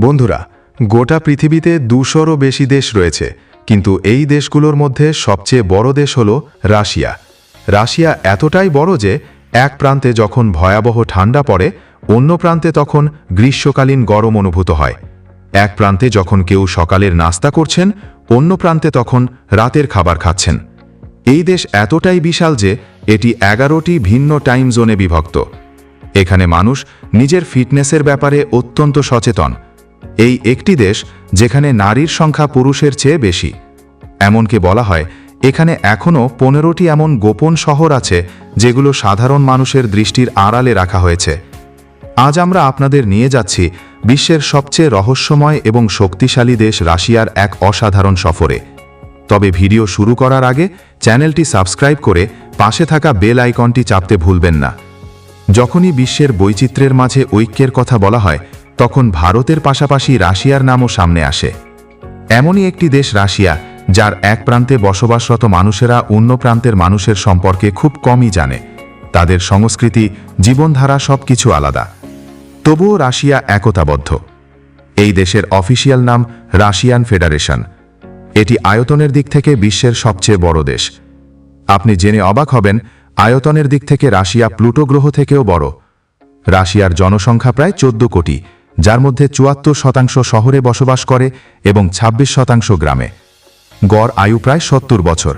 বন্ধুরা, গোটা পৃথিবীতে দুশোরও বেশি দেশ রয়েছে, কিন্তু এই দেশগুলোর মধ্যে সবচেয়ে বড় দেশ হল রাশিয়া। রাশিয়া এতটাই বড় যে, এক প্রান্তে যখন ভয়াবহ ঠান্ডা পড়ে, অন্য প্রান্তে তখন গ্রীষ্মকালীন গরম অনুভূত হয়। এক প্রান্তে যখন কেউ সকালের নাস্তা করছেন, অন্য প্রান্তে তখন রাতের খাবার খাচ্ছেন। এই দেশ এতটাই বিশাল যে, এটি এগারোটি ভিন্ন টাইম জোনে বিভক্ত। এখানে মানুষ নিজের ফিটনেসের ব্যাপারে অত্যন্ত সচেতন। এই একটি দেশ যেখানে নারীর সংখ্যা পুরুষের চেয়ে বেশি। এমনকি বলা হয়, এখানে এখনও পনেরোটি এমন গোপন শহর আছে যেগুলো সাধারণ মানুষের দৃষ্টির আড়ালে রাখা হয়েছে। আজ আমরা আপনাদের নিয়ে যাচ্ছি বিশ্বের সবচেয়ে রহস্যময় এবং শক্তিশালী দেশ রাশিয়ার এক অসাধারণ সফরে। তবে ভিডিও শুরু করার আগে চ্যানেলটি সাবস্ক্রাইব করে পাশে থাকা বেল আইকনটি চাপতে ভুলবেন না। যখনই বিশ্বের বৈচিত্র্যের মাঝে ঐক্যের কথা বলা হয় তখন ভারতের পাশাপাশি রাশিয়ার নামও সামনে আসে। এমনই একটি দেশ রাশিয়া, যার এক প্রান্তে বসবাসরত মানুষেরা অন্য প্রান্তের মানুষের সম্পর্কে খুব কমই জানে। তাদের সংস্কৃতি, জীবনধারা সবকিছু আলাদা। তবুও রাশিয়া একতাবদ্ধ। এই দেশের অফিসিয়াল নাম রাশিয়ান ফেডারেশন। এটি আয়তনের দিক থেকে বিশ্বের সবচেয়ে বড় দেশ। আপনি জেনে অবাক হবেন, আয়তনের দিক থেকে রাশিয়া প্লুটো গ্রহ থেকেও বড়। রাশিয়ার জনসংখ্যা প্রায় চোদ্দ কোটি। যার মধ্যে চুয়াত্তর শতাংশ শহরে বসবাস করে এবং ২৬ শতাংশ গ্রামে। গড় আয়ু প্রায় সত্তর বছর।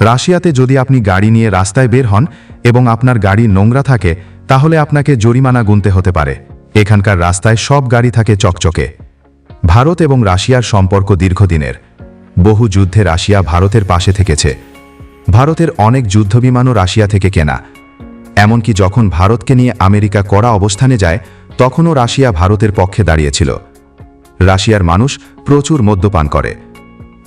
রাশিয়াতে যদি আপনি গাড়ি নিয়ে রাস্তায় বের হন এবং আপনার গাড়ি নোংরা থাকে, তাহলে আপনাকে জরিমানা গুনতে হতে পারে। এখানকার রাস্তায় সব গাড়ি থাকে চকচকে। ভারত এবং রাশিয়ার সম্পর্ক দীর্ঘদিনের। বহু যুদ্ধে রাশিয়া ভারতের পাশে থেকেছে। ভারতের অনেক যুদ্ধবিমানও রাশিয়া থেকে কেনা। এমনকি যখন ভারতকে নিয়ে আমেরিকা কড়া অবস্থানে যায় তখনও রাশিয়া ভারতের পক্ষে দাঁড়িয়েছিল। রাশিয়ার মানুষ প্রচুর মদ্যপান করে।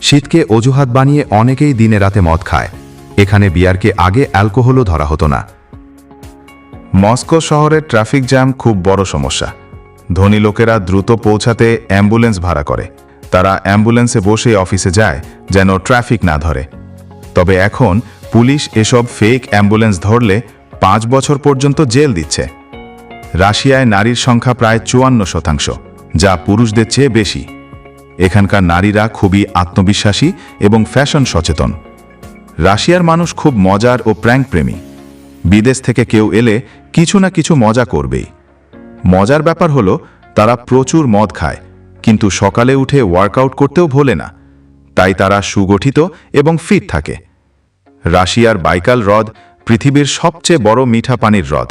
শীতকে অজুহাত বানিয়ে অনেকেই দিনে রাতে মদ খায়। এখানে বিয়ারকে আগে অ্যালকোহলও ধরা হতো না। মস্কো শহরের ট্রাফিক জ্যাম খুব বড় সমস্যা। ধনী লোকেরা দ্রুত পৌঁছাতে অ্যাম্বুলেন্স ভাড়া করে। তারা অ্যাম্বুলেন্সে বসে অফিসে যায় যেন ট্রাফিক না ধরে। তবে এখন পুলিশ এসব ফেক অ্যাম্বুলেন্স ধরলে পাঁচ বছর পর্যন্ত জেল দিচ্ছে। রাশিয়ায় নারীর সংখ্যা প্রায় চুয়ান্ন শতাংশ, যা পুরুষদের চেয়ে বেশি। এখানকার নারীরা খুবই আত্মবিশ্বাসী এবং ফ্যাশন সচেতন। রাশিয়ার মানুষ খুব মজার ও প্র্যাঙ্ক প্রেমী বিদেশ থেকে কেউ এলে কিছু না কিছু মজা করবেই। মজার ব্যাপার হলো, তারা প্রচুর মদ খায়, কিন্তু সকালে উঠে ওয়ার্কআউট করতেও ভোলে না। তাই তারা সুগঠিত এবং ফিট থাকে। রাশিয়ার বাইকাল হ্রদ পৃথিবীর সবচেয়ে বড় মিঠা পানির হ্রদ।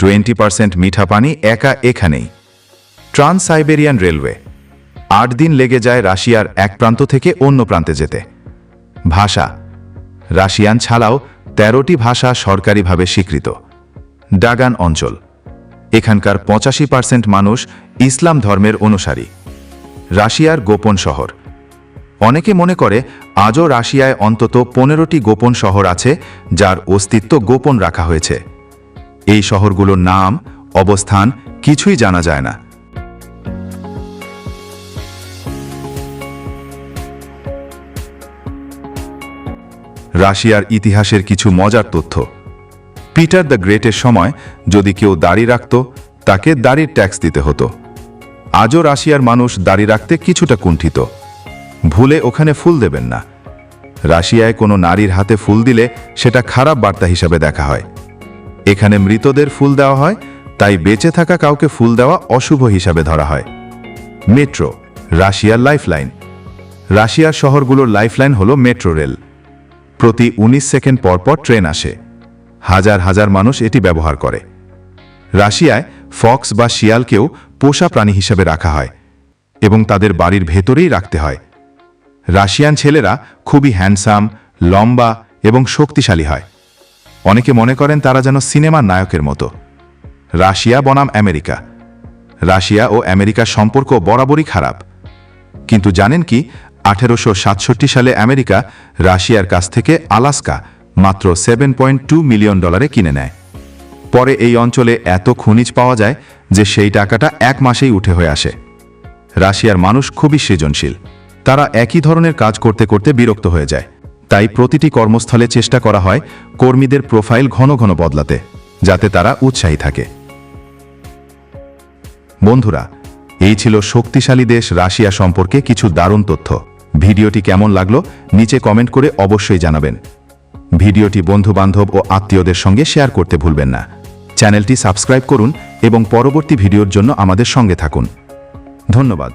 টোয়েন্টি পার্সেন্ট মিঠা পানি একা এখানেই। Trans Siberian railway. আট দিন লেগে যায় রাশিয়ার এক প্রান্ত থেকে অন্য প্রান্তে যেতে। ভাষা। রাশিয়ান ছাড়াও তেরোটি ভাষা সরকারিভাবে স্বীকৃত। ডাগান অঞ্চল। এখানকার পঁচাশি পার্সেন্ট মানুষ ইসলাম ধর্মের অনুসারী। রাশিয়ার গোপন শহর। অনেকে মনে করে আজও রাশিয়ায় অন্তত পনেরোটি গোপন শহর আছে যার অস্তিত্ব গোপন রাখা হয়েছে। এই শহরগুলোর নাম, অবস্থান কিছুই জানা যায় না। রাশিয়ার ইতিহাসের কিছু মজার তথ্য। পিটার দ্য গ্রেটের সময় যদি কেউ দাড়ি রাখত, তাকে দাড়ির ট্যাক্স দিতে হতো। আজও রাশিয়ার মানুষ দাড়ি রাখতে কিছুটা কুণ্ঠিত। ভুলে ওখানে ফুল দেবেন না। রাশিয়ায় কোনো নারীর হাতে ফুল দিলে সেটা খারাপ বার্তা হিসাবে দেখা হয়। এখানে মৃতদের ফুল দেওয়া হয়, তাই বেঁচে থাকা কাউকে ফুল দেওয়া অশুভ হিসাবে ধরা হয়। মেট্রো, রাশিয়ার লাইফলাইন। রাশিয়ার শহরগুলোর লাইফলাইন হল মেট্রো রেল। প্রতি ১৯ সেকেন্ড পর পর ট্রেন আসে। হাজার হাজার মানুষ এটি ব্যবহার করে। রাশিয়ায় ফক্স বা শিয়ালকেও পোষা প্রাণী হিসেবে রাখা হয় এবং তাদের বাড়ির ভেতরেই রাখতে হয়। রাশিয়ান ছেলেরা খুবই হ্যান্ডসাম, লম্বা এবং শক্তিশালী হয়। অনেকে মনে করেন তারা যেন সিনেমার নায়কের মতো। রাশিয়া বনাম আমেরিকা। রাশিয়া ও আমেরিকার সম্পর্ক বরাবরই খারাপ। কিন্তু জানেন কি, আঠেরোশো সাতষট্টি সালে আমেরিকা রাশিয়ার কাছ থেকে আলাস্কা মাত্র সেভেন পয়েন্ট টু মিলিয়ন ডলারে কিনে নেয়। পরে এই অঞ্চলে এত খনিজ পাওয়া যায় যে সেই টাকাটা এক মাসেই উঠে হয়ে আসে। রাশিয়ার মানুষ খুবই সৃজনশীল। তারা একই ধরনের কাজ করতে করতে বিরক্ত হয়ে যায়। তাই প্রতিটি কর্মস্থলে চেষ্টা করা হয় কর্মীদের প্রোফাইল ঘন ঘন বদলাতে, যাতে তারা উৎসাহী থাকে। বন্ধুরা, এই ছিল শক্তিশালী দেশ রাশিয়া সম্পর্কে কিছু দারুণ তথ্য। ভিডিওটি কেমন লাগল নিচে কমেন্ট করে অবশ্যই জানাবেন। ভিডিওটি বন্ধুবান্ধব ও আত্মীয়দের সঙ্গে শেয়ার করতে ভুলবেন না। চ্যানেলটি সাবস্ক্রাইব করুন এবং পরবর্তী ভিডিওর জন্য আমাদের সঙ্গে থাকুন। ধন্যবাদ।